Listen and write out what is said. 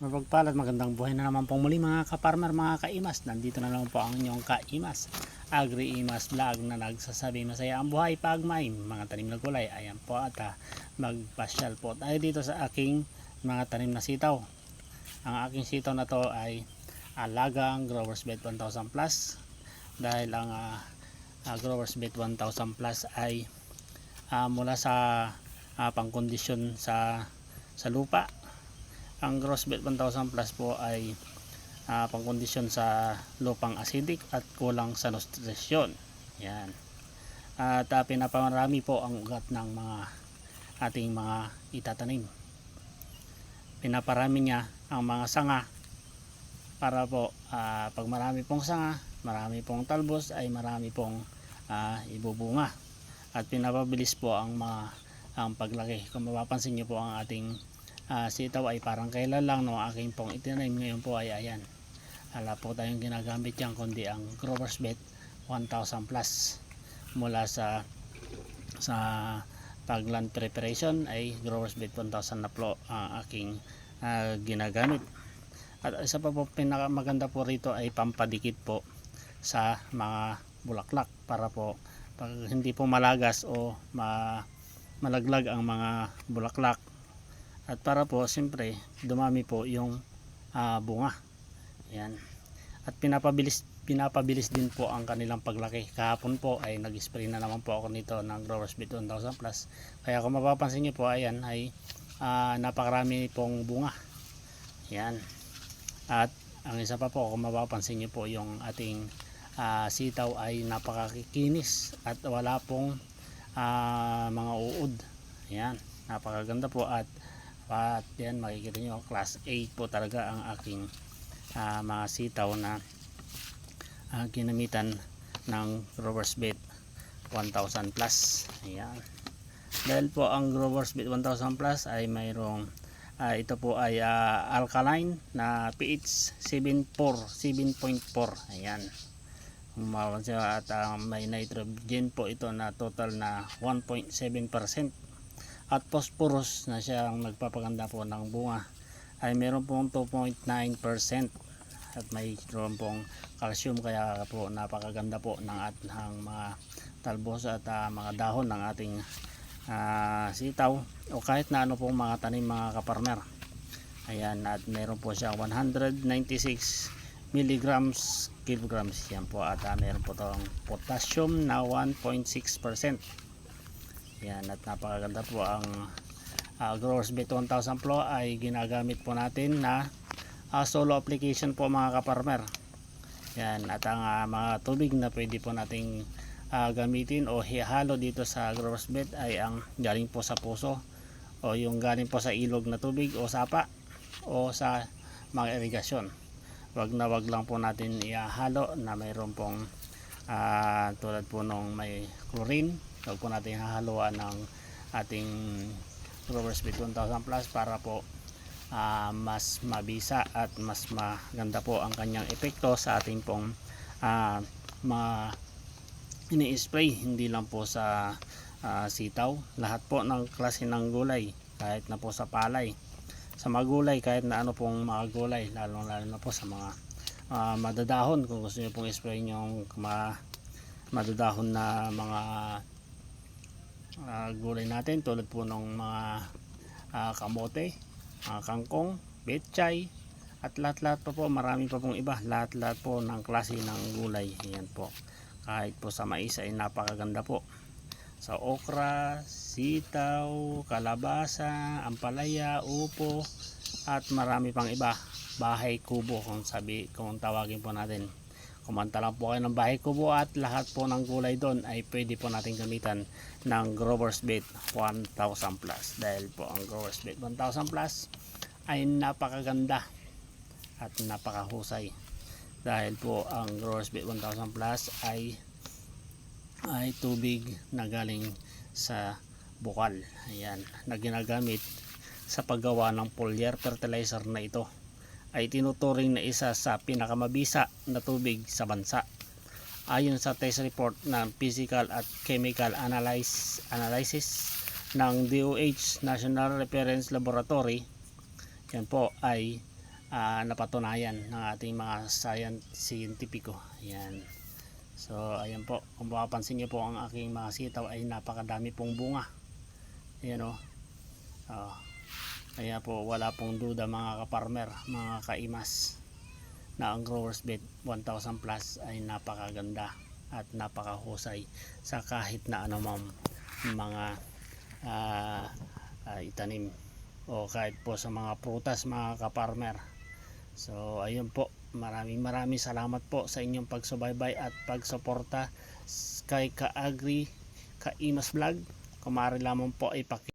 Mapagpalat, magandang buhay na naman pong muli mga ka-farmer, mga ka-imas. Nandito na naman po ang inyong ka-imas. Agri-imas vlog na nagsasabi masaya ang buhay pag may mga tanim na gulay. Ayan po at ah, magpasyal po tayo dito sa aking mga tanim na sitaw. Ang aking sitaw na to ay alagang Growers Bet 1000 Plus. Dahil ang ah, ah, Growers Bet 1000 Plus ay ah, mula sa ah, pangkondisyon sa sa lupa ang Grossbet 1000 Plus po ay uh, pangkondisyon sa lupang acidic at kulang sa nutrisyon. Yan. At uh, pinapamarami po ang ugat ng mga ating mga itatanim. Pinaparami niya ang mga sanga para po ah, pag marami pong sanga, marami pong talbos ay marami pong ah, ibubunga. At pinapabilis po ang mga ang paglaki. Kung mapapansin niyo po ang ating Ah, sitaw ay parang kailan lang no? Aking pong itinanim ngayon po ay ayan. Wala po tayong ginagamit yan kundi ang growers bet 1000 plus. Mula sa sa pagland preparation ay growers bet 1000 na po ang aking ah, ginagamit. At isa pa po pinakamaganda po rito ay pampadikit po sa mga bulaklak para po pag hindi po malagas o ma, malaglag ang mga bulaklak at para po siyempre dumami po yung ah, bunga. Yan at pinapabilis pinapabilis din po ang kanilang paglaki. Kahapon po ay nag-spray na naman po ako nito ng Growers Beat 1000 Plus. Kaya kung mapapansin nyo po ayan ay ah, napakarami pong bunga. Yan at ang isa pa po kung mapapansin nyo po yung ating ah, sitaw ay napakakikinis at wala pong ah, mga uod. Yan napakaganda po at at yan makikita nyo class 8 po talaga ang aking ah, mga sitaw na ah, ginamitan ng growers bait 1000 plus. Ayan. Dahil po ang growers bait 1000 plus ay mayroong ah, ito po ay ah, alkaline na pH 7.4 7.4 ayan. At ah, may nitrogen po ito na total na 1.7% at phosphorus na siyang nagpapaganda po ng bunga ay meron pong 2.9% at may meron pong calcium kaya po napakaganda po ng at ng mga talbos at ah, mga dahon ng ating ah, sitaw o kahit na ano pong mga tanim mga kaparmer. Ayan at meron po siya 196 milligrams kilograms yan po. At ah, meron po tong potassium na 1.6% yan at napakaganda po ang uh, Growers Bet 1000 Pro ay ginagamit po natin na uh, solo application po mga kaparmer. Yan at ang uh, mga tubig na pwede po nating uh, gamitin o hihalo dito sa Growers Bet ay ang galing po sa puso o yung galing po sa ilog na tubig o sapa o sa mga irigasyon. Wag na wag lang po natin ihalo na mayroon pong uh, tulad po nung may chlorine huwag po natin hahaluan ng ating growers bit 1000 plus para po ah, mas mabisa at mas maganda po ang kanyang epekto sa ating pong ah, mga ini-spray. Hindi lang po sa ah, sitaw. Lahat po ng klase ng gulay kahit na po sa palay. Sa mga gulay kahit na ano pong mga gulay lalo lalo na po sa mga ah, madadahon. Kung gusto niyo pong spray yung ma madadahon na mga ah, gulay natin tulad po ng mga ah, kamote, mga kangkong, betchay at lahat-lahat pa po. Marami pa pong iba. Lahat-lahat po ng klase ng gulay. Yan po. Kahit po sa mais ay napakaganda po. Sa okra, sitaw, kalabasa, ampalaya, upo at marami pang iba. Bahay kubo kung sabi kung tawagin po natin kumanta lang po kayo ng bahay kubo at lahat po ng gulay doon ay pwede po natin gamitan ng growers bait 1000 plus. Dahil po ang growers bait 1000 plus ay napakaganda at napakahusay. Dahil po ang growers bait 1000 plus ay ay tubig na galing sa bukal. Ayan na ginagamit sa paggawa ng foliar fertilizer na ito ay tinuturing na isa sa pinakamabisa na tubig sa bansa. Ayon sa test report ng physical at chemical analysis, analysis ng DOH National Reference Laboratory, yan po ay ah, napatunayan ng ating mga scientifico. Ayan. So, ayan po. Kung mapapansin niyo po ang aking mga sitaw ay napakadami pong bunga. Ayan o. Oh. Kaya po wala pong duda mga kaparmer, mga kaimas na ang growers bed 1000 plus ay napakaganda at napakahusay sa kahit na anumang mga ah, ah, itanim o kahit po sa mga prutas mga kaparmer. So ayun po, maraming maraming salamat po sa inyong pagsubaybay at pagsuporta kay Kaagri Kaimas Vlog. Kung maaari lamang po ay paki